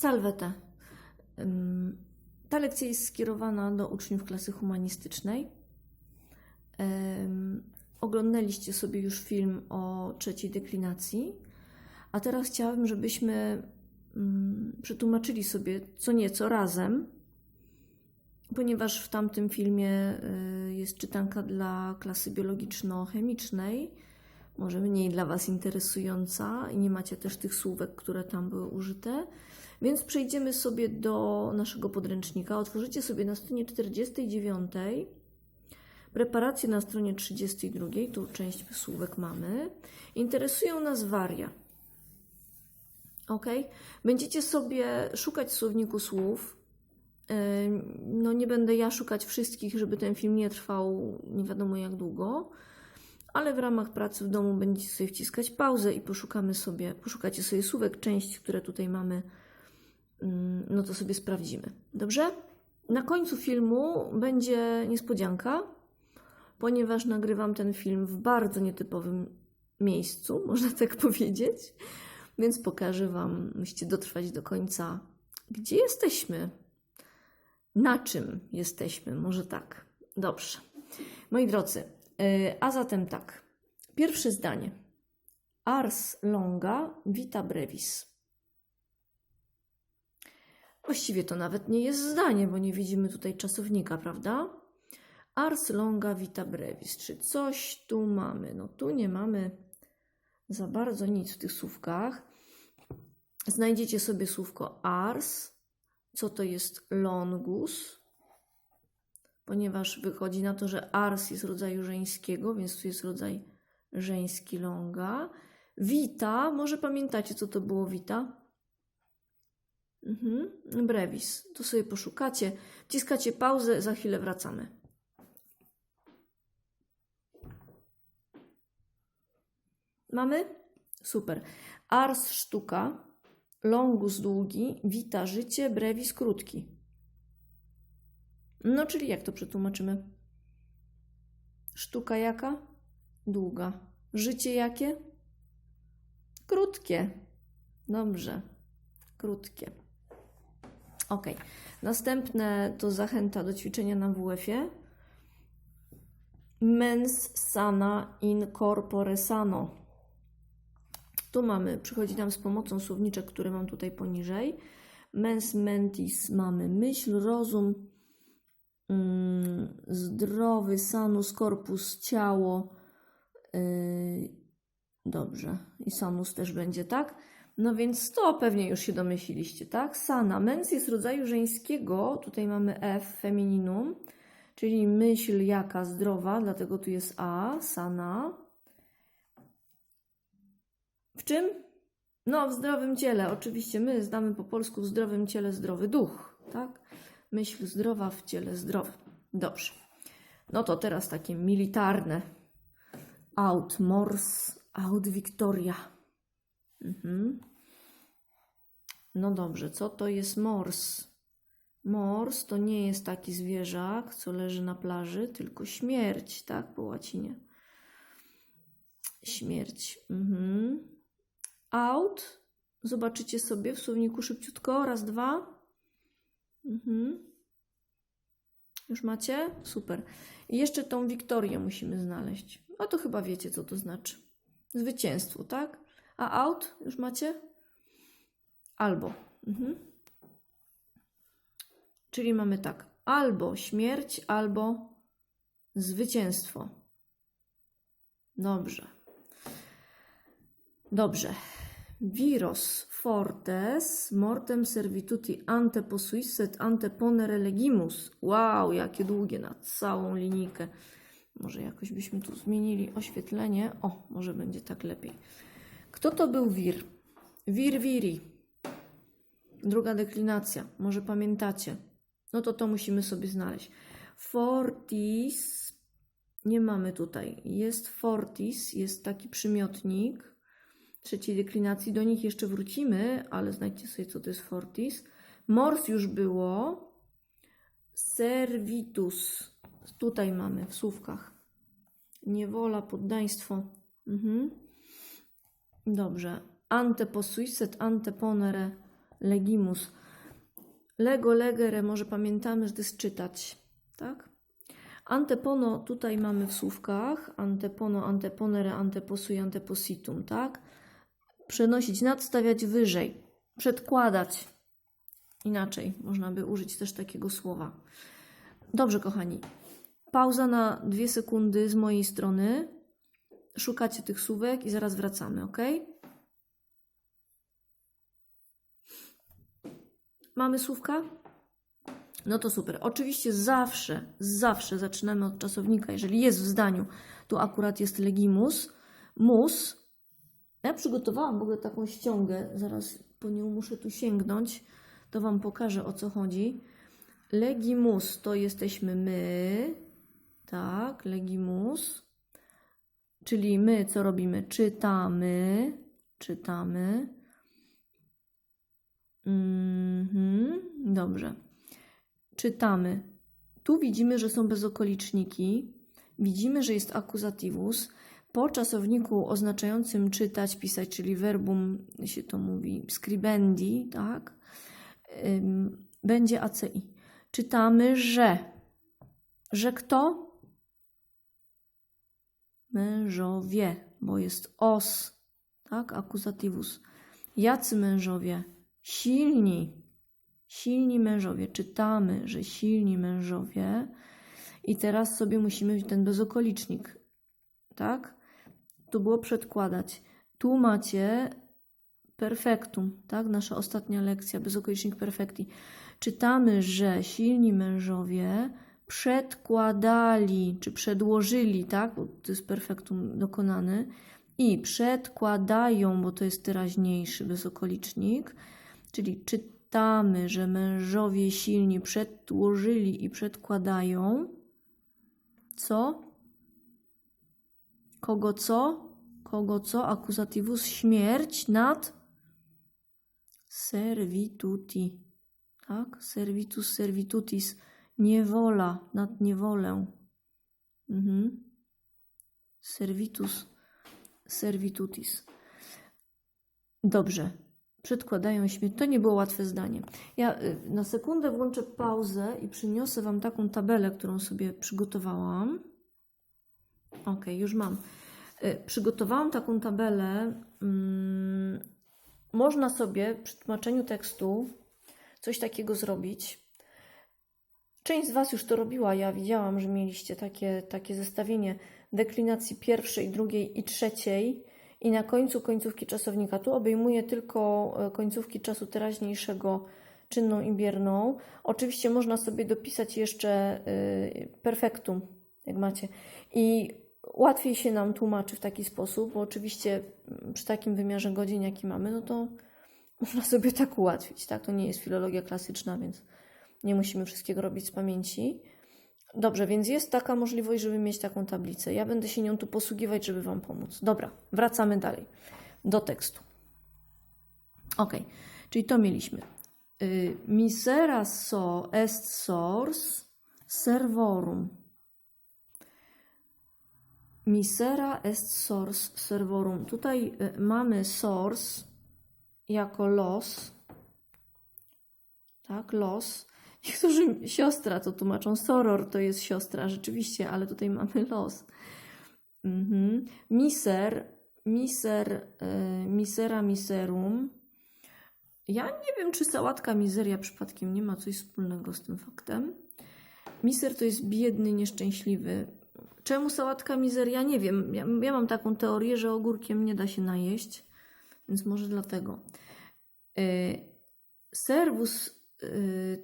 Salwetę. Ta lekcja jest skierowana do uczniów klasy humanistycznej. Oglądaliście sobie już film o trzeciej deklinacji, a teraz chciałabym, żebyśmy ym, przetłumaczyli sobie co nieco razem, ponieważ w tamtym filmie y, jest czytanka dla klasy biologiczno-chemicznej, może mniej dla Was interesująca i nie macie też tych słówek, które tam były użyte. Więc przejdziemy sobie do naszego podręcznika. Otworzycie sobie na stronie 49 preparację na stronie 32, tu część słówek mamy. Interesują nas waria. Ok? Będziecie sobie szukać w słowniku słów. Ym, No nie będę ja szukać wszystkich, żeby ten film nie trwał nie wiadomo jak długo, ale w ramach pracy w domu będziecie sobie wciskać pauzę i poszukamy sobie, poszukacie sobie słówek, część, które tutaj mamy, no to sobie sprawdzimy. Dobrze? Na końcu filmu będzie niespodzianka, ponieważ nagrywam ten film w bardzo nietypowym miejscu, można tak powiedzieć, więc pokażę Wam, musicie dotrwać do końca, gdzie jesteśmy, na czym jesteśmy, może tak. Dobrze. Moi drodzy, yy, a zatem tak. Pierwsze zdanie. Ars longa vita brevis. Właściwie to nawet nie jest zdanie, bo nie widzimy tutaj czasownika, prawda? Ars longa vita brevis. Czy coś tu mamy? No tu nie mamy za bardzo nic w tych słówkach. Znajdziecie sobie słówko ars. Co to jest longus? Ponieważ wychodzi na to, że ars jest rodzaju żeńskiego, więc tu jest rodzaj żeński longa. Vita, może pamiętacie, co to było vita? Mhm. Brevis. To sobie poszukacie. Wciskacie pauzę, za chwilę wracamy. Mamy? Super. Ars sztuka, longus długi, vita życie, brevis krótki. No, czyli jak to przetłumaczymy? Sztuka jaka? Długa. Życie jakie? Krótkie. Dobrze. Krótkie. Ok. Następne to zachęta do ćwiczenia na WF-ie. Mens sana in corpore sano. Tu mamy, przychodzi nam z pomocą słowniczek, który mam tutaj poniżej. Mens mentis mamy myśl, rozum, mm, zdrowy, sanus, corpus, ciało. Yy, dobrze. I sanus też będzie, tak? No więc to pewnie już się domyśliliście, tak? Sana. Mens jest rodzaju żeńskiego. Tutaj mamy F, femininum, czyli myśl jaka zdrowa, dlatego tu jest A, sana. W czym? No, w zdrowym ciele. Oczywiście my znamy po polsku w zdrowym ciele zdrowy duch, tak? Myśl zdrowa w ciele zdrowym. Dobrze. No to teraz takie militarne. Out mors, out victoria. Mhm. No dobrze, co to jest mors? Mors to nie jest taki zwierzak, co leży na plaży, tylko śmierć, tak, po łacinie. Śmierć. Mhm. Out. Zobaczycie sobie w słowniku szybciutko. Raz, dwa. Mhm. Już macie? Super. I jeszcze tą Wiktorię musimy znaleźć. A to chyba wiecie, co to znaczy. Zwycięstwo, tak? A out? Już macie? Albo. Mhm. Czyli mamy tak. Albo śmierć, albo zwycięstwo. Dobrze. Dobrze. Viros fortes mortem servituti ante posuisset ante ponere legimus. Wow, jakie długie na całą linijkę. Może jakoś byśmy tu zmienili oświetlenie. O, może będzie tak lepiej. Kto to był wir? Wir viri. Druga deklinacja. Może pamiętacie. No to to musimy sobie znaleźć. Fortis. Nie mamy tutaj. Jest fortis, jest taki przymiotnik trzeciej deklinacji. Do nich jeszcze wrócimy, ale znajdźcie sobie, co to jest fortis. Mors już było. Servitus. Tutaj mamy w słówkach. Niewola, poddaństwo. Mhm. Dobrze. Ante posuiset, ante ponere legimus. Lego, legere, może pamiętamy, że to jest czytać, tak? Antepono tutaj mamy w słówkach, antepono, anteponere, anteposu i antepositum, tak? Przenosić, nadstawiać wyżej, przedkładać. Inaczej można by użyć też takiego słowa. Dobrze, kochani. Pauza na dwie sekundy z mojej strony. Szukacie tych słówek i zaraz wracamy, ok? Mamy słówka? No to super. Oczywiście zawsze, zawsze zaczynamy od czasownika. Jeżeli jest w zdaniu, tu akurat jest legimus, mus. Ja przygotowałam w ogóle taką ściągę, zaraz po nią muszę tu sięgnąć, to Wam pokażę o co chodzi. Legimus to jesteśmy my, tak, legimus, czyli my co robimy? Czytamy, czytamy. Mhm, dobrze. Czytamy. Tu widzimy, że są bezokoliczniki. Widzimy, że jest akuzatywus. Po czasowniku oznaczającym czytać, pisać, czyli verbum się to mówi scribendi, tak? Będzie ACI. Czytamy, że. Że kto? Mężowie, bo jest os, tak? Akuzatywus. Jacy mężowie? Silni. Silni mężowie. Czytamy, że silni mężowie. I teraz sobie musimy wziąć ten bezokolicznik. Tak? Tu było przedkładać. Tu macie perfektum, tak? Nasza ostatnia lekcja, bezokolicznik perfekti. Czytamy, że silni mężowie przedkładali, czy przedłożyli, tak? Bo to jest perfektum dokonany. I przedkładają, bo to jest teraźniejszy bezokolicznik, czyli czytamy, że mężowie silni przedłożyli i przedkładają. Co? Kogo co? Kogo co? Akuzatywus śmierć nad servituti. Tak? Servitus servitutis. Niewola nad niewolę. Mhm. Servitus servitutis. Dobrze. Przedkładają śmierć. To nie było łatwe zdanie. Ja y, na sekundę włączę pauzę i przyniosę Wam taką tabelę, którą sobie przygotowałam. Ok, już mam. Y, Przygotowałam taką tabelę. Mm, można sobie przy tłumaczeniu tekstu coś takiego zrobić. Część z Was już to robiła. Ja widziałam, że mieliście takie, takie zestawienie deklinacji pierwszej, drugiej i trzeciej. I na końcu końcówki czasownika. Tu obejmuje tylko e, końcówki czasu teraźniejszego czynną i bierną. Oczywiście można sobie dopisać jeszcze y, perfektum, jak macie. I łatwiej się nam tłumaczy w taki sposób, bo oczywiście mm, przy takim wymiarze godzin, jaki mamy, no to można sobie tak ułatwić. Tak? To nie jest filologia klasyczna, więc nie musimy wszystkiego robić z pamięci. Dobrze, więc jest taka możliwość, żeby mieć taką tablicę. Ja będę się nią tu posługiwać, żeby Wam pomóc. Dobra, wracamy dalej do tekstu. Ok, czyli to mieliśmy. Y, misera so est source servorum. Misera est source servorum. Tutaj y, mamy source jako los. Tak, los. Niektórzy siostra to tłumaczą. Soror to jest siostra, rzeczywiście, ale tutaj mamy los. Mhm. Miser, miser, y, misera miserum. Ja nie wiem, czy sałatka mizeria przypadkiem nie ma coś wspólnego z tym faktem. Miser to jest biedny, nieszczęśliwy. Czemu sałatka mizeria? Nie wiem. Ja, ja mam taką teorię, że ogórkiem nie da się najeść, więc może dlatego. Y,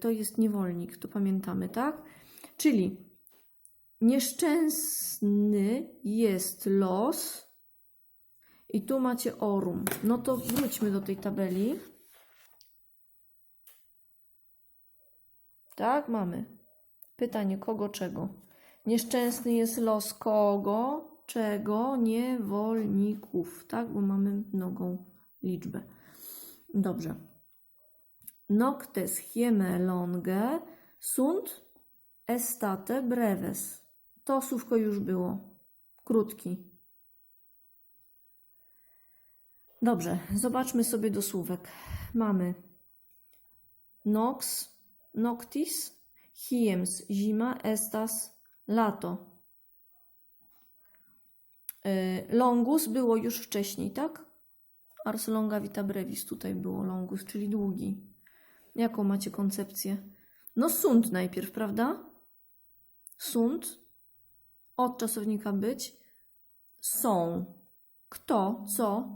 to jest niewolnik, to pamiętamy, tak? Czyli nieszczęsny jest los i tu macie orum. No to wróćmy do tej tabeli. Tak, mamy. Pytanie, kogo, czego? Nieszczęsny jest los kogo, czego? Niewolników, tak? Bo mamy mnogą liczbę. Dobrze. Noctes hieme longe sunt estate breves. To słówko już było. Krótki. Dobrze, zobaczmy sobie do słówek. Mamy nox, noctis, hiems, zima, estas, lato. Y, Longus było już wcześniej, tak? Ars longa vita brevis tutaj było longus, czyli długi. Jaką macie koncepcję? No sunt najpierw, prawda? Sunt. Od czasownika być. Są. Kto? Co?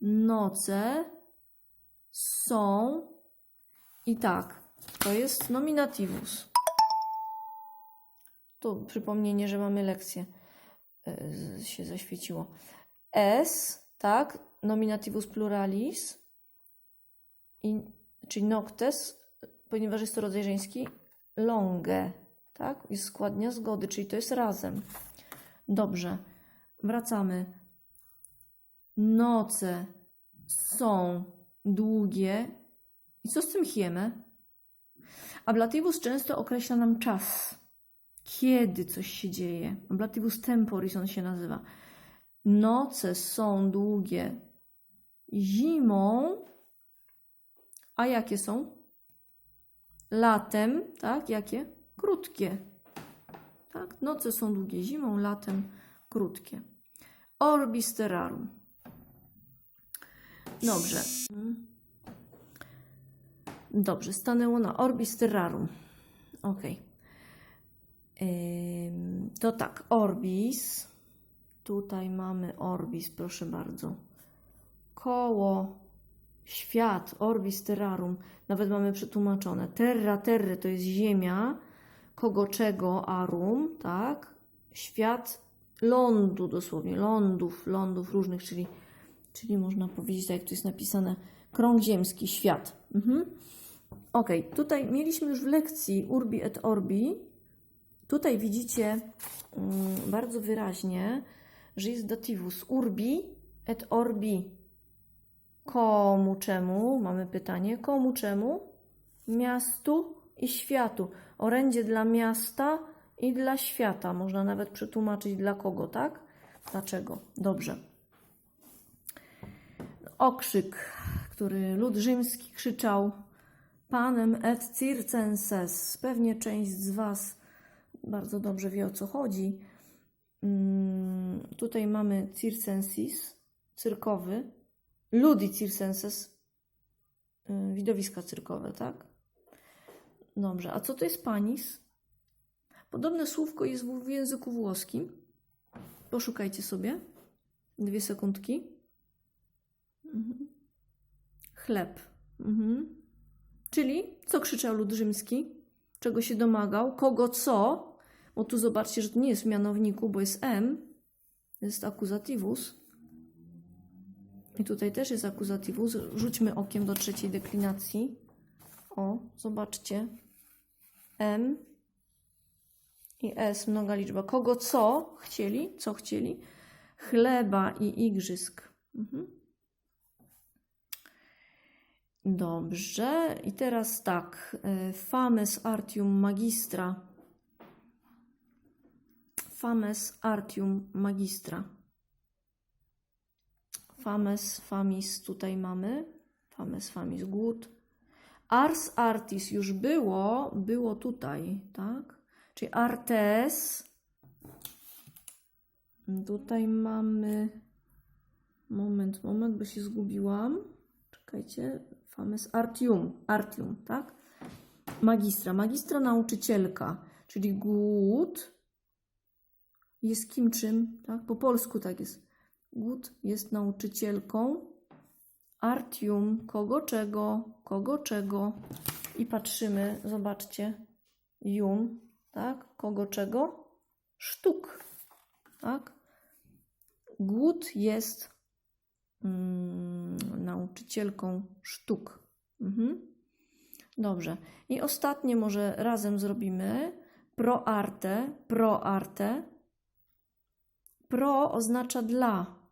Noce. Są. I tak. To jest nominativus. Tu przypomnienie, że mamy lekcję. Yy, się zaświeciło. S, tak? Nominativus pluralis. I, czyli noctes, ponieważ jest to rodzaj żeński, longe, tak? Jest składnia zgody, czyli to jest razem. Dobrze. Wracamy. Noce są długie. I co z tym hieme? Ablativus często określa nam czas. Kiedy coś się dzieje. Ablativus temporis on się nazywa. Noce są długie zimą. A jakie są? Latem, tak? Jakie? Krótkie. Tak? Noce są długie zimą, latem krótkie. Orbis terrarum. Dobrze. Dobrze, stanęło na orbis terrarum. Ok. To tak, orbis. Tutaj mamy orbis, proszę bardzo. Koło, świat, orbis terrarum. Nawet mamy przetłumaczone. Terra, terre to jest ziemia. Kogo, czego, arum, tak? Świat lądu dosłownie, lądów, lądów różnych, czyli, czyli można powiedzieć, tak jak tu jest napisane, krąg ziemski, świat. Mhm. Ok, tutaj mieliśmy już w lekcji urbi et orbi. Tutaj widzicie mm, bardzo wyraźnie, że jest dativus urbi et orbi. Komu czemu? Mamy pytanie. Komu czemu? Miastu i światu. Orędzie dla miasta i dla świata. Można nawet przetłumaczyć dla kogo, tak? Dlaczego? Dobrze. Okrzyk, który lud rzymski krzyczał panem et circenses. Pewnie część z Was bardzo dobrze wie o co chodzi. Mm, tutaj mamy circensis, cyrkowy, ludi circenses, y, widowiska cyrkowe, tak? Dobrze, a co to jest panis? Podobne słówko jest w języku włoskim. Poszukajcie sobie. Dwie sekundki. Mhm. Chleb. Mhm. Czyli co krzyczał lud rzymski? Czego się domagał? Kogo co? Bo tu zobaczcie, że to nie jest w mianowniku, bo jest M. Jest akuzativus. I tutaj też jest akuzativus. Rzućmy okiem do trzeciej deklinacji. O, zobaczcie. M i S, mnoga liczba. Kogo co chcieli? Co chcieli? Chleba i igrzysk. Mhm. Dobrze. I teraz tak. y, Fames artium magistra. Fames artium magistra. Fames, famis tutaj mamy. Fames, famis, głód. Ars artis już było, było tutaj, tak? Czyli artes. Tutaj mamy. Moment, moment, bo się zgubiłam. Czekajcie. Fames artium, artium, tak? Magistra, magistra nauczycielka, czyli głód jest kim czym, tak? Po polsku tak jest. Głód jest nauczycielką. Artium, kogo czego, kogo czego. I patrzymy, zobaczcie. Jum, tak? Kogo czego? Sztuk, tak? Głód jest mm, nauczycielką sztuk. Mhm. Dobrze. I ostatnie może razem zrobimy. Pro arte, pro arte. Pro oznacza dla.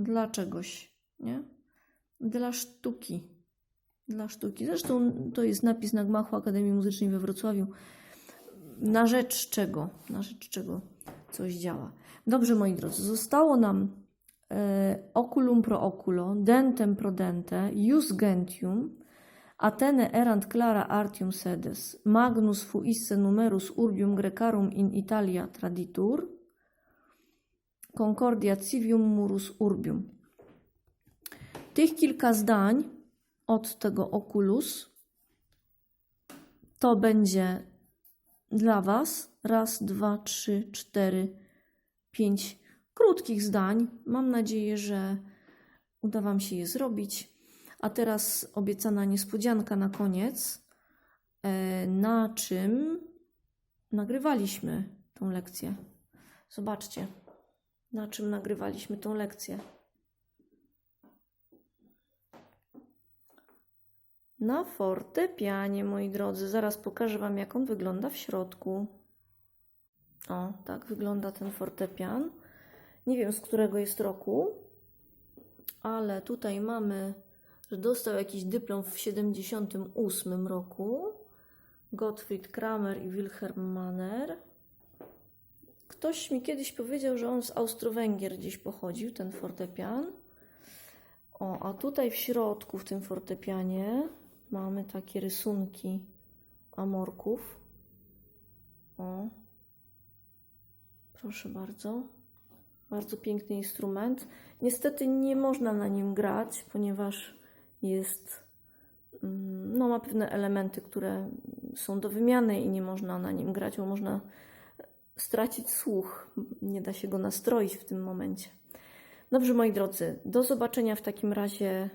Dla czegoś, nie? Dla sztuki. Dla sztuki. Zresztą to jest napis na gmachu Akademii Muzycznej we Wrocławiu. Na rzecz czego? Na rzecz czego coś działa. Dobrze, moi drodzy, zostało nam e, oculum pro oculo, dentem pro dente, jus gentium, Atene erant clara artium sedes, magnus fuisse numerus urbium Grecarum in Italia traditur, concordia civium murus urbium. Tych kilka zdań od tego oculus to będzie dla Was raz, dwa, trzy, cztery, pięć krótkich zdań. Mam nadzieję, że uda Wam się je zrobić. A teraz obiecana niespodzianka na koniec, e, na czym nagrywaliśmy tą lekcję. Zobaczcie, na czym nagrywaliśmy tą lekcję. Na fortepianie, moi drodzy. Zaraz pokażę Wam, jak on wygląda w środku. O, tak wygląda ten fortepian. Nie wiem, z którego jest roku, ale tutaj mamy, że dostał jakiś dyplom w 78 roku. Gottfried Kramer i Wilhelm Manner. Ktoś mi kiedyś powiedział, że on z Austro-Węgier gdzieś pochodził, ten fortepian. O, a tutaj w środku, w tym fortepianie, mamy takie rysunki amorków. O, proszę bardzo. Bardzo piękny instrument. Niestety nie można na nim grać, ponieważ jest, mm, no, ma pewne elementy, które są do wymiany i nie można na nim grać, bo można stracić słuch. Nie da się go nastroić w tym momencie. Dobrze, moi drodzy, do zobaczenia w takim razie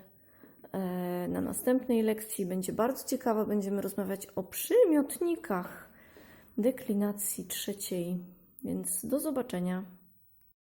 e, na następnej lekcji. Będzie bardzo ciekawa. Będziemy rozmawiać o przymiotnikach deklinacji trzeciej. Więc do zobaczenia.